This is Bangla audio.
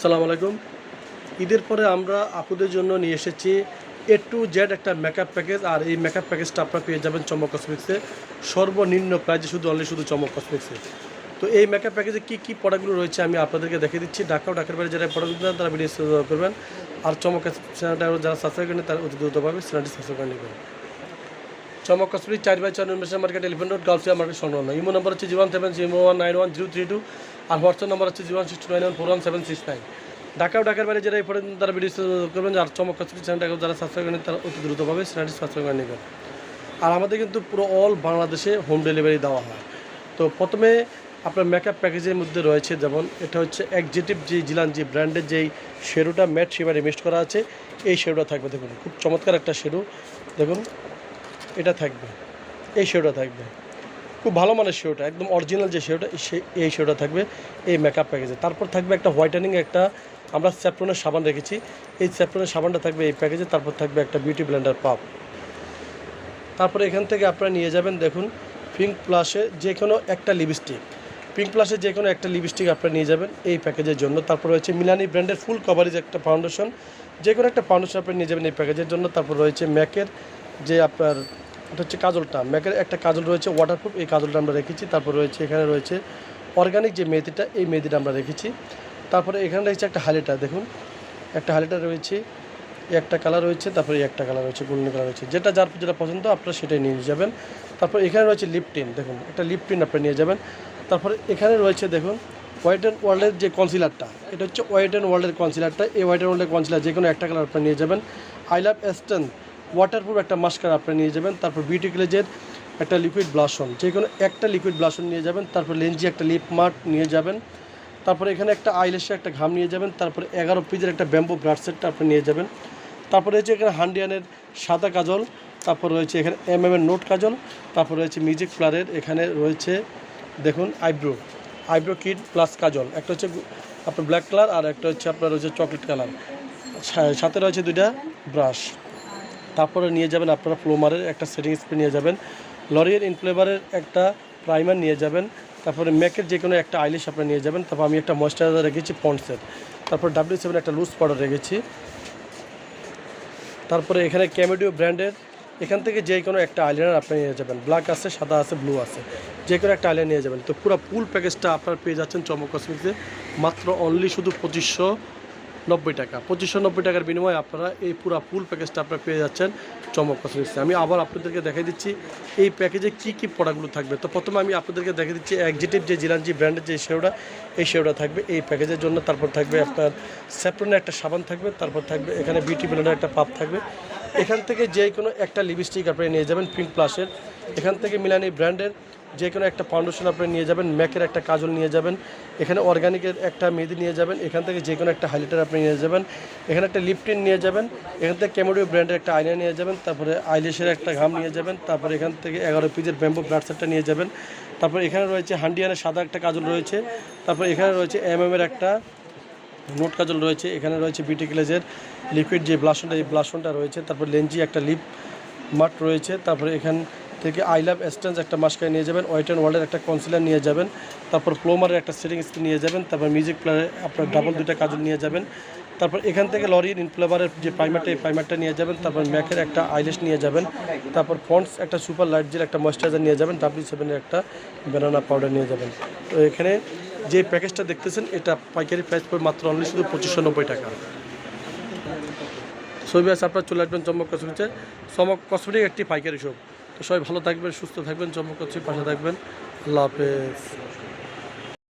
আসসালামু আলাইকুম। ঈদের পরে আমরা আপুদের জন্য নিয়ে এসেছি এ টু জেড একটা মেকআপ প্যাকেজ আর এই মেকআপ প্যাকেজটা আপনারা পেয়ে যাবেন চমক কসমেটিক্সে সর্বনিম্ন প্রাইজে শুধু অনলি শুধু চমক কসমেটিক্সে তো এই মেকআপ প্যাকেজে কী কী প্রোডাক্টগুলো রয়েছে আমি আপনাদেরকে দেখে দিচ্ছি। ঢাকা ও ঢাকার বাইরে যারা প্রোডাক্টগুলো দেন তারা ভিডিও করবেন। আর চমক চ্যানেলটা যারা সাবস্ক্রাইব করেন তারা অতি দ্রুতভাবে চ্যানেলটি সাবস্ক্রাইব করে চমক কসমেটিক চার বাই চার investor market elephant road গার্লসিয়া market সংলগ্ন ইমো নম্বর হচ্ছে zero one seven zero one nine one zero three two আর হোয়াটসঅ্যাপ নম্বর হচ্ছে zero one six nine one four one seven six nine Dhaka ও ঢাকার বাইরে যারা এই পর্যন্ত তারা ভিডিও করবেন, আর চমক কসমেটিক চ্যানেলটাকে যারা সাবস্ক্রাইব করেন তারা অতি দ্রুতভাবে চ্যানেলটি সাবস্ক্রাইব করে নেবেন। আর আমাদের কিন্তু পুরো অল বাংলাদেশে হোম ডেলিভারি দেওয়া হয়। তো প্রথমে আপনার মেকআপ প্যাকেজের মধ্যে রয়েছে যেমন, এটা হচ্ছে একজেটিভ যে জিলান যে ব্র্যান্ডের যেই শেরুটা ম্যাট শিবারে মিক্সড করা আছে, এই শেরুটা থাকবে। দেখুন, খুব চমৎকার একটা শেরু দেখুন এটা থাকবে। এই শেরুটা থাকবে। খুব ভালো মানের শেরুটা একদম অরিজিনাল যে শেরুটা সে- এই শেরুটা থাকবে, এই মেকআপ প্যাকেজে তারপর থাকবে একটা হোয়াইটেনিং একটা, আমরা স্যাপ্রনের সাবান রেখেছি। এই স্যাপ্রনের সাবানটা থাকবে এই প্যাকেজে তারপর থাকবে একটা বিউটি ব্লেন্ডার পাপ তারপরে এখান থেকে আপনারা নিয়ে যাবেন, দেখুন পিঙ্ক প্লাসে যে কোনো একটা লিপস্টিক পিঙ্ক প্লাসে যে কোনো একটা লিপস্টিক আপনারা নিয়ে যাবেন এই প্যাকেজের জন্য। তারপর রয়েছে মিলানি ব্র্যান্ডের ফুল কভারেজ একটা ফাউন্ডেশন যে কোনো একটা ফাউন্ডেশন আপনি নিয়ে যাবেন এই প্যাকেজের জন্য। তারপর রয়েছে ম্যাকের যে আপনার এটা হচ্ছে কাজলটা, ম্যাকের একটা কাজল রয়েছে ওয়াটারপ্রুফ এই কাজলটা আমরা রেখেছি। তারপর রয়েছে, এখানে রয়েছে অর্গানিক যে মেহেদিটা এই মেহেদিটা আমরা রেখেছি। তারপরে এখানে রয়েছে একটা হালিটা দেখুন। একটা হালিটা রয়েছে একটা কালার রয়েছে, তারপরে একটা কালার রয়েছে গোল্ডেন কালার রয়েছে। যেটা যার যেটা পছন্দ, আপনারা সেটাই নিয়ে যাবেন। তারপর এখানে রয়েছে লিপটিন দেখুন, একটা লিপটিন আপনারা নিয়ে যাবেন। তারপরে এখানে রয়েছে, দেখুন হোয়াইট অ্যান্ড ওয়ার্ল্ডের যে কনসিলারটা এটা হচ্ছে হোয়াইট অ্যান্ড ওয়ার্ল্ডের কনসিলারটা এই হোয়াইট অ্যান্ড ওয়ার্ল্ডের কনসিলার যে কোনো একটা কালার আপনারা নিয়ে যাবেন। আই লাভ এস্টেন ওয়াটারপ্রুফ একটা মাস্কার আপনি নিয়ে যাবেন, তারপর বিউটি ক্লেজের একটা লিকুইড ব্লাশন যে কোনো একটা লিকুইড ব্লাশন নিয়ে যাবেন, তারপর লেঞ্জি একটা লিপ মার্ক নিয়ে যাবেন, তারপরে এখানে একটা আইলেসের একটা ঘাম নিয়ে যাবেন, তারপরে এগারো পিজের একটা ব্যাম্বো ব্রাড সেটটা আপনি নিয়ে যাবেন, তারপরে রয়েছে এখানে হান্ডিয়ানের সাদা কাজল, তারপর রয়েছে এখানে এম এম এর নোট কাজল, তারপর রয়েছে মিউজিক ফ্লারের এখানে রয়েছে দেখুন আইব্রো আইব্রো কিট প্লাস কাজল, একটা হচ্ছে আপনার ব্ল্যাক কালার আর একটা হচ্ছে আপনার রয়েছে চকলেট কালার সাথে রয়েছে দুইটা ব্রাশ তারপরে নিয়ে যাবেন আপনারা ফ্লোমারের একটা সেটিং স্প্রে নিয়ে যাবেন, লরিয়ের ইনফ্লেভারের একটা প্রাইমার নিয়ে যাবেন, তারপরে ম্যাকের যে কোনো একটা আইলিশ আপনারা নিয়ে যাবেন, তারপর আমি একটা ময়শ্চারাইজার রেখেছি পন্ডসের তারপর ডাব্লিউ সেভেন একটা লুজ পাউডার রেখেছি। তারপরে এখানে ক্যামেডিও ব্র্যান্ডের এখান থেকে যে কোনো একটা আইলাইনার আপনি নিয়ে যাবেন ব্ল্যাক আছে, সাদা আছে ব্লু আছে যে কোনো একটা আইলাইনার নিয়ে যাবেন। তো পুরো ফুল প্যাকেজটা আপনার পেয়ে যাচ্ছেন চমক কসমিক্সে মাত্র অনলি শুধু পঁচিশশো নব্বই টাকা। পঁচিশশো নব্বই টাকার বিনিময়ে আপনারা এই পুরো ফুল প্যাকেজটা আপনারা পেয়ে যাচ্ছেন। চমক কসমিক্সে আমি আবার আপনাদেরকে দেখাই দিচ্ছি, এই প্যাকেজে কী কী প্রোডাক্টগুলো থাকবে। তো প্রথমে আমি আপনাদেরকে দেখে দিচ্ছি একজিটিভ যে জিলানজি ব্র্যান্ডের যে সেওটা এই সেওটা থাকবে এই প্যাকেজের জন্য। তারপর থাকবে আপনার স্যাপ্রনের একটা সাবান থাকবে, তারপর থাকবে এখানে বিউটি ব্লেন্ডার একটা পাপ থাকবে। এখান থেকে যে কোনো একটা লিপস্টিক আপনি নিয়ে যাবেন পিঙ্ক প্লাসের এখান থেকে মিলানি ব্র্যান্ডের যে কোনো একটা ফাউন্ডেশন আপনি নিয়ে যাবেন, ম্যাকের একটা কাজল নিয়ে যাবেন, এখানে অর্গানিকের একটা মেহেদি নিয়ে যাবেন, এখান থেকে যে কোনো একটা হাইলাইটার আপনি নিয়ে যাবেন, এখানে একটা লিপটিন নিয়ে যাবেন, এখান থেকে ক্যামোডিও ব্র্যান্ডের একটা আয়না নিয়ে যাবেন, তারপরে আইলিশের একটা ঘাম নিয়ে যাবেন, তারপরে এখান থেকে এগারো পিজের ব্যাম্বো ব্লাডসেটটা নিয়ে যাবেন, তারপর এখানে রয়েছে হান্ডিয়ানের সাদা একটা কাজল রয়েছে, তারপর এখানে রয়েছে এম এর একটা নোট কাজল রয়েছে, এখানে রয়েছে বিটি ক্লেজের লিকুইড যে ব্লাশনটা এই ব্লাশনটা রয়েছে, তারপর লেঞ্জি একটা লিপ মাট রয়েছে, তারপরে এখান থেকে আই লাভ এস্টেন্স একটা মাস্কায় নিয়ে যাবেন ওয়াইট অ্যান্ড ওয়ার্ল্ডের একটা কনসিলার নিয়ে যাবেন, তারপর প্লোমারের একটা সেটিং স্ক্রিন নিয়ে যাবেন, তারপর মিউজিক প্লেয়ারে আপনার ডাবল দুইটা কাজল নিয়ে যাবেন, তারপর এখান থেকে লরির ইনফ্লেভারের যে প্রাইমারটা এই প্রাইমারটা নিয়ে যাবেন, তারপর ম্যাকের একটা আইলেস নিয়ে যাবেন, তারপর ফন্টস একটা সুপার লাইট জেল একটা ময়েশ্চারাইজার নিয়ে যাবেন ডাব্লিউ সেভেনের একটা ব্যানানা পাউডার নিয়ে যাবেন। তো এখানে যে প্যাকেজটা দেখতেছেন, এটা পাইকারি প্রাইস পড়বে মাত্র অনলি শুধু পঁচিশশো নব্বই টাকা। ছবি আছে আপনার চলে আসবেন চমক কসমেটিক্সে চমক কসমেটিক একটি পাইকারি শপ তো সবাই ভালো থাকবেন সুস্থ থাকবেন চমক পাশে থাকবেন। আল্লাহ হাফেজ।